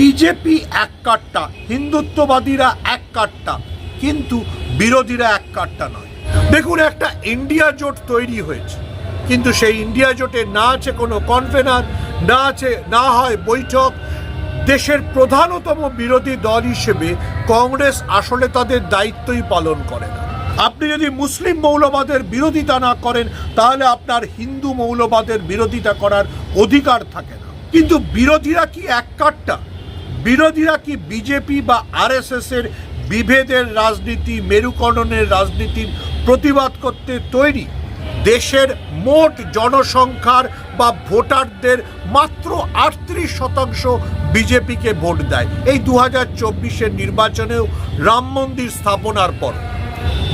BJP এক কাট্টা, হিন্দুত্ববাদীরা এক কাট্টা, কিন্তু বিরোধীরা এক কাট্টা নয়। দেখুন, একটা ইন্ডিয়া জোট তৈরি হয়েছে, কিন্তু সেই ইন্ডিয়া জোটে না আছে কোনো কনভেনার, না আছে, না হয় বৈঠক। দেশের প্রধানতম বিরোধী দল হিসেবে কংগ্রেস আসলে তাদের দায়িত্বই পালন করে না। আপনি যদি মুসলিম মৌলবাদের বিরোধিতা না করেন, তাহলে আপনার হিন্দু মৌলবাদের বিরোধিতা করার অধিকার থাকে না। কিন্তু বিরোধীরা কি এক কাট্টা? বিরোধীরা কি বিজেপি বা আরএসএস এর বিভেদের রাজনীতি, মেরুকরণের রাজনীতির প্রতিবাদ করতে তৈরি? দেশের মোট জনসংখ্যার বা ভোটারদের মাত্র আটত্রিশ শতাংশ বিজেপিকে ভোট দেয়। এই দু হাজার নির্বাচনেও রাম মন্দির স্থাপনার পর।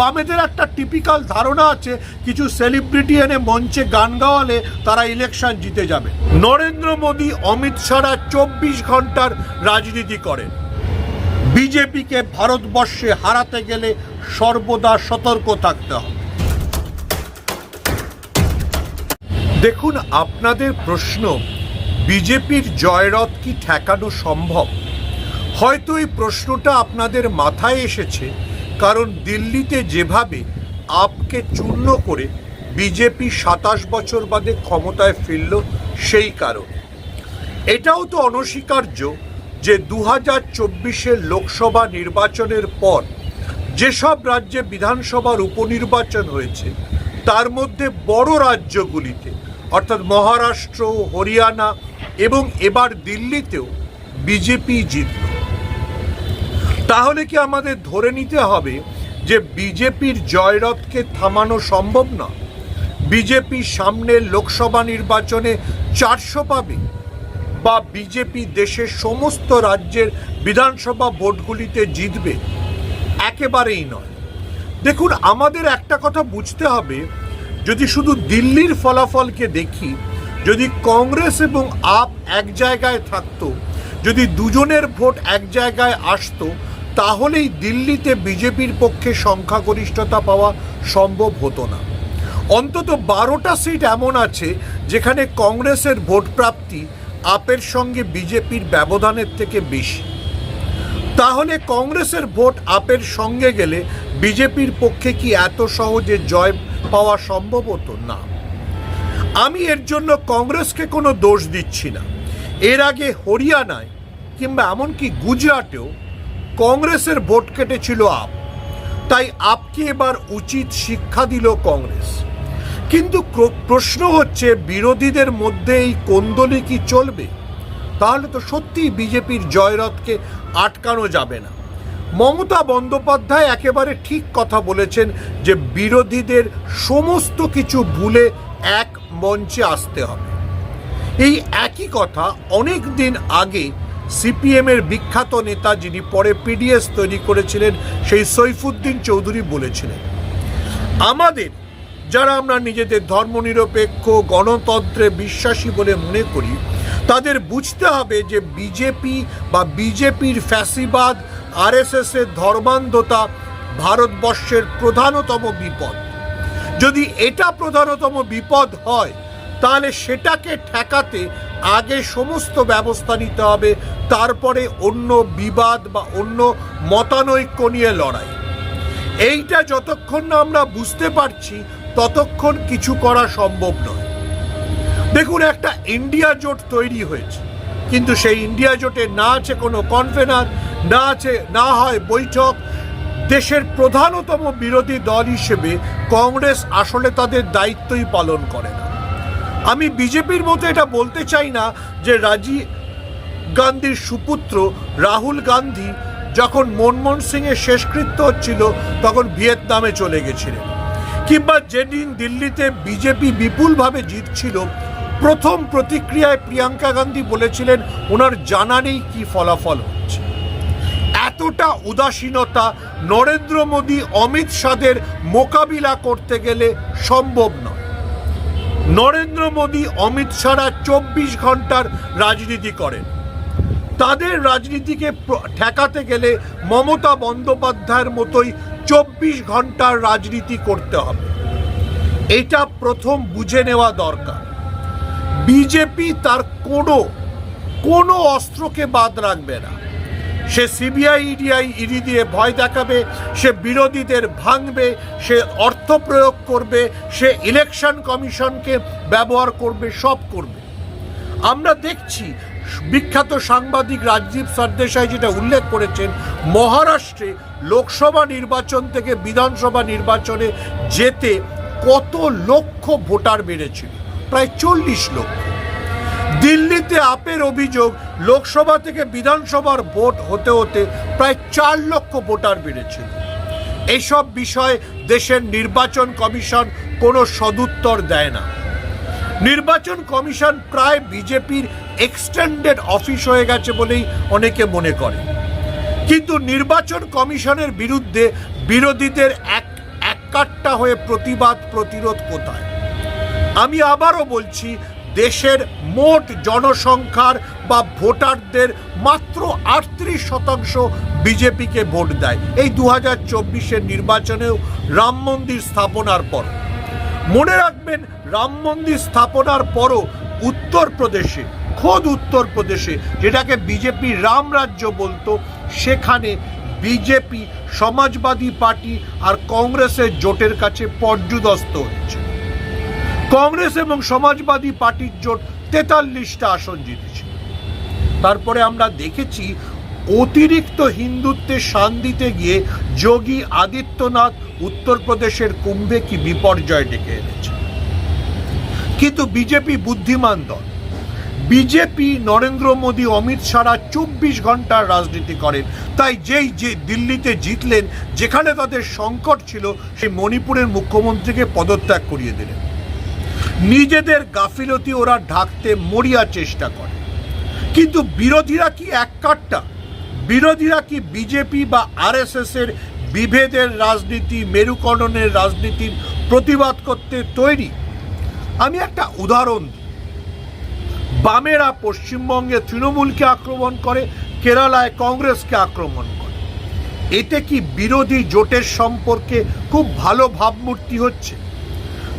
বামেদের একটা টিপিক্যাল ধারণা আছে, কিছু সেলিব্রিটি এনে মঞ্চে গান গাওয়ালে তারা ইলেকশন জিতে যাবে। নরেন্দ্র মোদী, অমিত শাহরা চব্বিশ ঘণ্টার রাজনীতি করেন। বিজেপিকে ভারতবর্ষে হারাতে গেলে সর্বদা সতর্ক থাকতে হবে। দেখুন, আপনাদের প্রশ্ন, বিজেপির জয়রথ কি ঠেকানো সম্ভব? হয়তো এই প্রশ্নটা আপনাদের মাথায় এসেছে কারণ দিল্লিতে যেভাবে আপকে চূর্ণ করে বিজেপি সাতাশ বছর বাদে ক্ষমতায় ফিরল, সেই কারণে। এটাও তো অনস্বীকার্য যে দু হাজার চব্বিশের লোকসভা নির্বাচনের পর যেসব রাজ্যে বিধানসভার উপনির্বাচন হয়েছে, তার মধ্যে বড় রাজ্যগুলিতে, অর্থাৎ মহারাষ্ট্র, হরিয়ানা এবং এবার দিল্লিতেও বিজেপি জিতল। তাহলে কি আমাদের ধরে নিতে হবে যে বিজেপির জয়রথকে থামানো সম্ভব না? বিজেপি সামনের লোকসভা নির্বাচনে চারশো পাবে বা বিজেপি দেশের সমস্ত রাজ্যের বিধানসভা ভোটগুলিতে জিতবে? একেবারেই নয়। দেখুন, আমাদের একটা কথা বুঝতে হবে, যদি শুধু দিল্লির ফলাফলকে দেখি, যদি কংগ্রেস এবং আপ এক জায়গায় থাকতো, যদি দুজনের ভোট এক জায়গায় আসতো তাহলেই দিল্লিতে বিজেপির পক্ষে সংখ্যাগরিষ্ঠতা পাওয়া সম্ভব হতো না। অন্তত বারোটা সিট এমন আছে যেখানে কংগ্রেসের ভোট প্রাপ্তি আপের সঙ্গে বিজেপির ব্যবধানের থেকে বেশি। তাহলে কংগ্রেসের ভোট আপের সঙ্গে গেলে বিজেপির পক্ষে কি এত সহজে জয় পাওয়া সম্ভব হতো? না। আমি এর জন্য কংগ্রেসকে কোনো দোষ দিচ্ছি না। এর আগে হরিয়ানায় কিংবা এমনকি গুজরাটেও কংগ্রেসের ভোট কেটেছিল আপ। তাই আপকে এবার উচিত শিক্ষা দিল কংগ্রেস। কিন্তু প্রশ্ন হচ্ছে, বিরোধীদের মধ্যে এই কোন্দলি কি চলবে? তাহলে তো সত্যিই বিজেপির জয়রথকে আটকানো যাবে না। মমতা বন্দ্যোপাধ্যায় একেবারে ঠিক কথা বলেছেন যে, বিরোধীদের সমস্ত কিছু ভুলে এক মঞ্চে আসতে হবে। এই একই কথা অনেক দিন আগে সিপিএমের বিখ্যাত নেতা যিনি পরে পিডিএস তৈরি করেছিলেন, সেই সৈফুদ্দিন চৌধুরী বলেছিলেন, আমাদের, যারা আমরা নিজেদের ধর্মনিরপেক্ষ, গণতন্ত্রে বিশ্বাসী বলে মনে করি, তাদের বুঝতে হবে যে বিজেপি বা বিজেপির ফ্যাসিবাদ, আরএসএস এর ধর্মান্ধতা ভারতবর্ষের প্রধানতম বিপদ। যদি এটা প্রধানতম বিপদ হয়, তাহলে সেটাকে ঠেকাতে আগে সমস্ত ব্যবস্থা নিতে হবে, তারপরে অন্য বিবাদ বা অন্য মতানৈক্য নিয়ে লড়াই। এইটা যতক্ষণ না আমরা বুঝতে পারছি, ততক্ষণ কিছু করা সম্ভব নয়। দেখুন, একটা ইন্ডিয়া জোট তৈরি হয়েছে, কিন্তু সেই ইন্ডিয়া জোটে না আছে কোনো কনভেনার, না আছে, না হয় বৈঠক। দেশের প্রধানতম বিরোধী দল হিসেবে কংগ্রেস আসলে তাদের দায়িত্বই পালন করে না। আমি বিজেপির মতো এটা বলতে চাই না যে রাজীব গান্ধীর সুপুত্র রাহুল গান্ধী যখন মনমোহন সিং এর শেষকৃত্য হচ্ছিল, তখন ভিয়েতনামে চলে গেছিলেন। কিংবা যেদিন দিল্লিতে বিজেপি বিপুলভাবে জিতছিল, প্রথম প্রতিক্রিয়ায় প্রিয়াঙ্কা গান্ধী বলেছিলেন, ওনার জানা নেই কি ফলাফল হচ্ছে। এতটা উদাসীনতা নরেন্দ্র মোদী অমিত শাহের মোকাবিলা করতে গেলে সম্ভব নয়। নরেন্দ্র মোদী, অমিত শাহরা চব্বিশ ঘণ্টার রাজনীতি করেন। তাদের রাজনীতিকে ঠেকাতে গেলে মমতা বন্দ্যোপাধ্যায়ের মতোই চব্বিশ ঘণ্টার রাজনীতি করতে হবে। এটা প্রথম বুঝে নেওয়া দরকার। বিজেপি তার কোনো কোনো অস্ত্রকে বাদ রাখবে না। সে সিবিআই, ইডিআই, ইডি দিয়ে ভয় দেখাবে, সে বিরোধীদের ভাঙবে, সে অর্থ প্রয়োগ করবে, সে ইলেকশন কমিশনকে ব্যবহার করবে, সব করবে। আমরা দেখছি বিখ্যাত সাংবাদিক রাজীব সরদেশাই যেটা উল্লেখ করেছেন, মহারাষ্ট্রে লোকসভা নির্বাচন থেকে বিধানসভা নির্বাচনে যেতে কত লক্ষ ভোটার বেড়েছিল? প্রায় চল্লিশ লক্ষ। দিল্লিতে আপের অভিযোগ লোকসভা থেকে বিধানসভার ভোট হতে হতে প্রায় চার লক্ষ ভোটার বেড়েছে। এসব বিষয়ে দেশের নির্বাচন কমিশন কোনো সদুত্তর দেয় না। নির্বাচন কমিশন প্রায় বিজেপির এক্সটেন্ডেড অফিস হয়ে গেছে বলেই অনেকে মনে করে। কিন্তু নির্বাচন কমিশনের বিরুদ্ধে বিরোধীদের এক এককাট্টা হয়ে প্রতিবাদ প্রতিরোধ কোথায়? আমি আবারও বলছি, দেশের মোট জনসংখ্যার বা ভোটারদের মাত্র আটত্রিশ শতাংশ বিজেপিকে ভোট দেয়। এই দু হাজার চব্বিশের নির্বাচনেও রাম মন্দির স্থাপনার পর। মনে রাখবেন, রাম মন্দির স্থাপনার পরও উত্তরপ্রদেশে, খোদ উত্তরপ্রদেশে যেটাকে বিজেপি রাম রাজ্য বলতো, সেখানে বিজেপি সমাজবাদী পার্টি আর কংগ্রেসের জোটের কাছে পর্যুদস্ত হচ্ছে কংগ্রেস এবং সমাজবাদী পার্টির জোট তেতাল্লিশটা আসন জিতেছে। তারপরে আমরা দেখেছি অতিরিক্ত হিন্দুত্বে শান দিতে গিয়ে যোগী আদিত্যনাথ উত্তরপ্রদেশের কুম্ভে কি বিপর্যয় ডেকে এনেছে? কিন্তু বিজেপি বুদ্ধিমান দল, বিজেপি নরেন্দ্র মোদী, অমিত শাহরা চব্বিশ ঘণ্টার রাজনীতি করেন। তাই যেই যে দিল্লিতে জিতলেন, যেখানে তাদের সংকট ছিল, সেই মণিপুরের মুখ্যমন্ত্রীকে পদত্যাগ করিয়ে দিলেন। নিজেদের গাফিলতি ওরা ঢাকতে মরিয়া চেষ্টা করে। কিন্তু বিরোধীরা কি এক কাটটা বিরোধীরা কি বিজেপি বা আরএসএস এর বিভেদের রাজনীতি, মেরুকরণের রাজনীতির প্রতিবাদ করতে তৈরি? আমি একটা উদাহরণ দিই। বামেরা পশ্চিমবঙ্গে তৃণমূলকে আক্রমণ করে, কেরালায় কংগ্রেসকে আক্রমণ করে। এতে কি বিরোধী জোটের সম্পর্কে খুব ভালো ভাবমূর্তি হচ্ছে?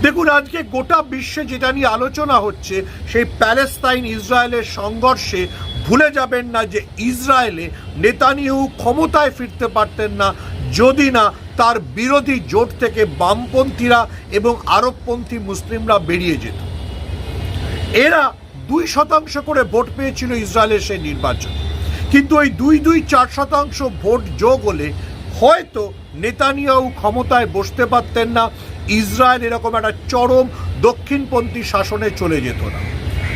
দেখুন, আজকে গোটা বিশ্বে যেটা নিয়ে আলোচনা হচ্ছে, সেই প্যালেস্তাইন ইসরায়েলের সংঘর্ষে ভুলে যাবেন না যে ইসরায়েলে নেতানিয়াহু ক্ষমতায় ফিরতে পারতেন না, যদি না তার বিরোধী জোট থেকে বামপন্থীরা এবং আরবপন্থী মুসলিমরা বেরিয়ে যেত। এরা দুই শতাংশ করে ভোট পেয়েছিল ইসরায়েলের সেই নির্বাচন। কিন্তু ওই দুই দুই চার শতাংশ ভোট যোগ হলে হয়তো নেতানিয়াহু ক্ষমতায় বসতে পারতেন না ইসরায়েল এরকম একটা চরম দক্ষিণপন্থী শাসনে চলে যেত না।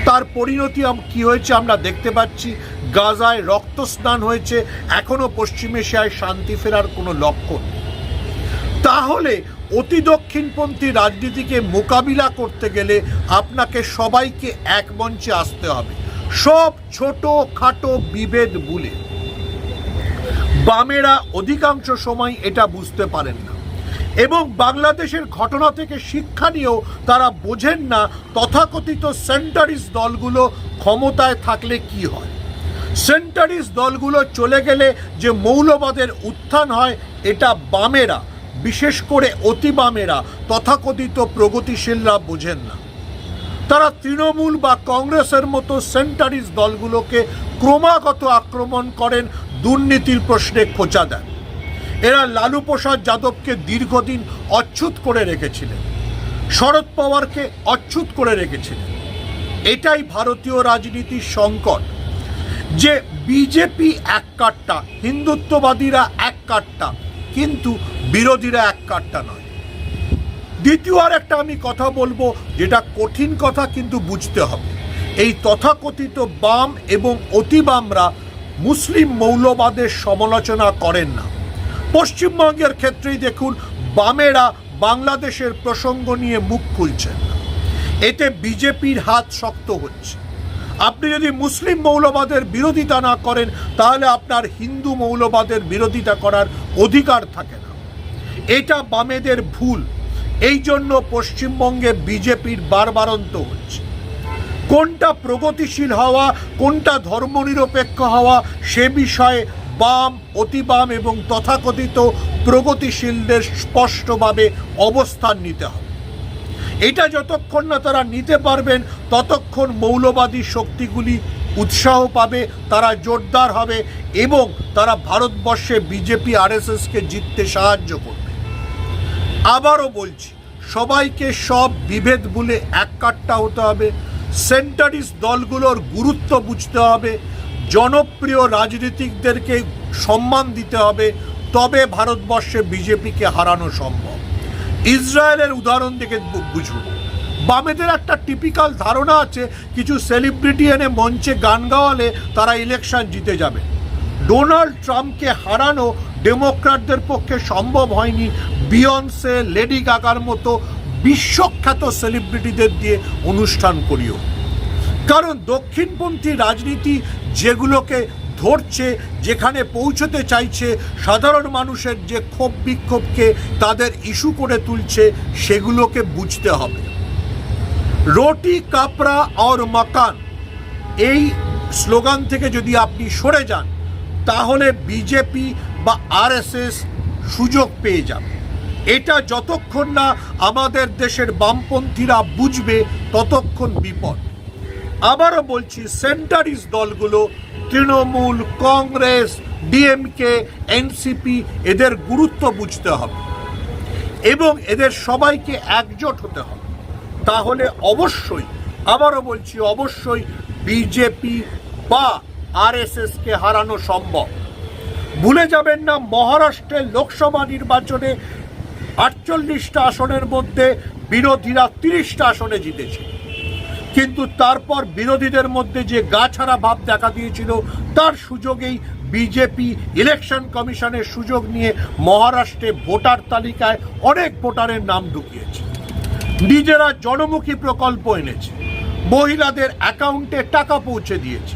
তার পরিণতি কি হয়েছে আমরা দেখতে পাচ্ছি। গাজায় রক্তস্নান হয়েছে। এখনও পশ্চিম এশিয়ায় শান্তি ফেরার কোনো লক্ষণ। তাহলে অতি দক্ষিণপন্থী রাজনীতিকে মোকাবিলা করতে গেলে আপনাকে সবাইকে এক মঞ্চে আসতে হবে। সব ছোট খাটো বিভেদ ভুলে। বামেরা অধিকাংশ সময় এটা বুঝতে পারেন না। এবং বাংলাদেশের ঘটনা থেকে শিক্ষা নিয়েও তারা বোঝেন না তথাকথিত সেন্টারিস্ট দলগুলো ক্ষমতায় থাকলে কি হয়। সেন্টারিস্ট দলগুলো চলে গেলে যে মৌলবাদের উত্থান হয়, এটা বামেরা, বিশেষ করে অতি বামেরা, তথাকথিত প্রগতিশীলরা বোঝেন না। তারা তৃণমূল বা কংগ্রেসের মতো সেন্টারিস্ট দলগুলোকে ক্রমাগত আক্রমণ করেন, দুর্নীতির প্রশ্নে খোঁচা দেন। এরা লালু প্রসাদ যাদবকে দীর্ঘদিন অচ্ছুত করে রেখেছিলেন। শরদ পাওয়ারকে অচ্ছুত করে রেখেছিলেন। এটাই ভারতীয় রাজনীতির সংকট, যে বিজেপি এক কাট্টা, হিন্দুত্ববাদীরা এক কাট্টা, কিন্তু বিরোধীরা এক কাট্টা নয়। দ্বিতীয় আর একটা আমি কথা বলব, যেটা কঠিন কথা কিন্তু বুঝতে হবে। এই তথাকথিত বাম এবং অতি বামরা মুসলিম মৌলবাদের সমালোচনা করেন না। পশ্চিমবঙ্গের ক্ষেত্রেই দেখুন, বামেরা বাংলাদেশের প্রসঙ্গ নিয়ে মুখ খুলছেন এতে বিজেপির হাত শক্ত হচ্ছে। আপনি যদি মুসলিম মৌলবাদের বিরোধিতা না করেন, তাহলে আপনার হিন্দু মৌলবাদের বিরোধিতা করার অধিকার থাকে না। এটা বামেদের ভুল। এই জন্য পশ্চিমবঙ্গে বিজেপির বারবারন্ত হচ্ছে। কোনটা প্রগতিশীল হওয়া, কোনটা ধর্মনিরপেক্ষ হওয়া, সে বিষয়ে বাম অতি বাম এবং তথাকথিত প্রগতিশীলদের স্পষ্টভাবে অবস্থান নিতে হবে। এটা যতক্ষণ না তারা নিতে পারবেন, ততক্ষণ মৌলবাদী শক্তিগুলি উৎসাহ পাবে, তারা জোরদার হবে এবং তারা ভারতবর্ষে বিজেপি আরএসএসকে জিততে সাহায্য করবে। আবারও বলছি, সবাইকে সব বিভেদ বলে এক কাট্টা হতে হবে, সেন্টারিস্ট দলগুলোর গুরুত্ব বুঝতে হবে জনপ্রিয় রাজনীতিকদেরকে সম্মান দিতে হবে, তবে ভারতবর্ষে বিজেপিকে হারানো সম্ভব। ইসরায়েলের উদাহরণ থেকে বুঝুন। বামেদের একটা টিপিক্যাল ধারণা আছে, কিছু সেলিব্রিটি এনে মঞ্চে গান গাওয়ালে তারা ইলেকশন জিতে যাবে। ডোনাল্ড ট্রাম্পকে হারানো ডেমোক্র্যাটদের পক্ষে সম্ভব হয়নি বিয়ন্সে, লেডি গাগার মতো বিশ্বখ্যাত সেলিব্রিটিদের দিয়ে অনুষ্ঠান করিও। কারণ দক্ষিণপন্থী রাজনীতি যেগুলোকে ধরছে, যেখানে পৌঁছতে চাইছে সাধারণ মানুষের যে ক্ষোভ বিক্ষোভকে তাদের ইস্যু করে তুলছে, সেগুলোকে বুঝতে হবে। রোটি, কাপড়া আর মাকান এই স্লোগান থেকে যদি আপনি সরে যান, তাহলে বিজেপি বা আরএসএস সুযোগ পেয়ে যাবে। এটা যতক্ষণ না আমাদের দেশের বামপন্থীরা বুঝবে, ততক্ষণ বিপদ। আবারও বলছি সেন্টারিস্ট দলগুলো, তৃণমূল, কংগ্রেস ডিএমকে এনসিপি এদের গুরুত্ব বুঝতে হবে। এবং এদের সবাইকে একজোট হতে হবে। তাহলে অবশ্যই, আবারও বলছি, অবশ্যই বিজেপি বা আরএসএসকে হারানো সম্ভব। ভুলে যাবেন না মহারাষ্ট্রের লোকসভা নির্বাচনে আটচল্লিশটা আসনের মধ্যে বিরোধীরা তিরিশটা আসনে জিতেছে। কিন্তু তারপর বিরোধীদের মধ্যে যে গা ছাড়া ভাব দেখা দিয়েছিল, তার সুযোগেই বিজেপি ইলেকশন কমিশনের সুযোগ নিয়ে মহারাষ্ট্রে ভোটার তালিকায় অনেক ভোটারের নাম ঢুকিয়েছে। নিজেরা জনমুখী প্রকল্প এনেছে, মহিলাদের অ্যাকাউন্টে টাকা পৌঁছে দিয়েছে।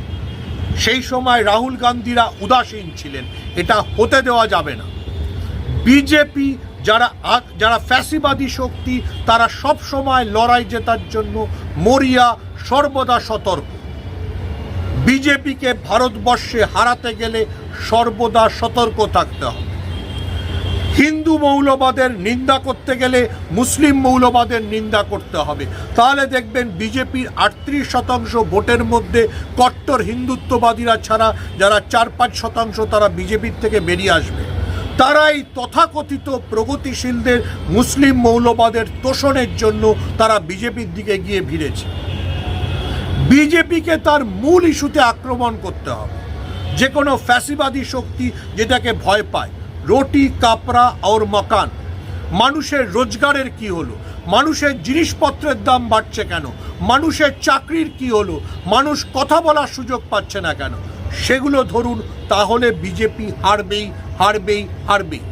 সেই সময় রাহুল গান্ধীরা উদাসীন ছিলেন, এটা হতে দেওয়া যাবে না। বিজেপি যারা যারা ফ্যাসিবাদী শক্তি, তারা সব সময় লড়াই জেতার জন্য মরিয়া সর্বদা সতর্ক। বিজেপিকে ভারতবর্ষে হারাতে গেলে সর্বদা সতর্ক থাকতে হবে। হিন্দু মৌলবাদের নিন্দা করতে গেলে মুসলিম মৌলবাদের নিন্দা করতে হবে। তাহলে দেখবেন বিজেপির আটত্রিশ শতাংশ ভোটের মধ্যে কট্টর হিন্দুত্ববাদীরা ছাড়া যারা চার পাঁচ শতাংশ তারা বিজেপির থেকে বেরিয়ে আসবে। তারাই তথাকথিত প্রগতিশীলদের মুসলিম মৌলবাদের তোষণের জন্য তারা বিজেপির দিকে গিয়ে ভিড়েছে। বিজেপিকে তার মূল ইস্যুতে আক্রমণ করতে হবে। যে কোনো ফ্যাসিবাদী শক্তি যেটাকে ভয় পায়, রুটি, কাপড়া আর মকান, মানুষের রোজগারের কি হলো? মানুষের জিনিসপত্রের দাম বাড়ছে কেন? মানুষের চাকরির কি হলো? মানুষ কথা বলার সুযোগ পাচ্ছে না কেন? সেগুলো ধরুন তাহলে বিজেপি হারবেই হারবেই হারবেই।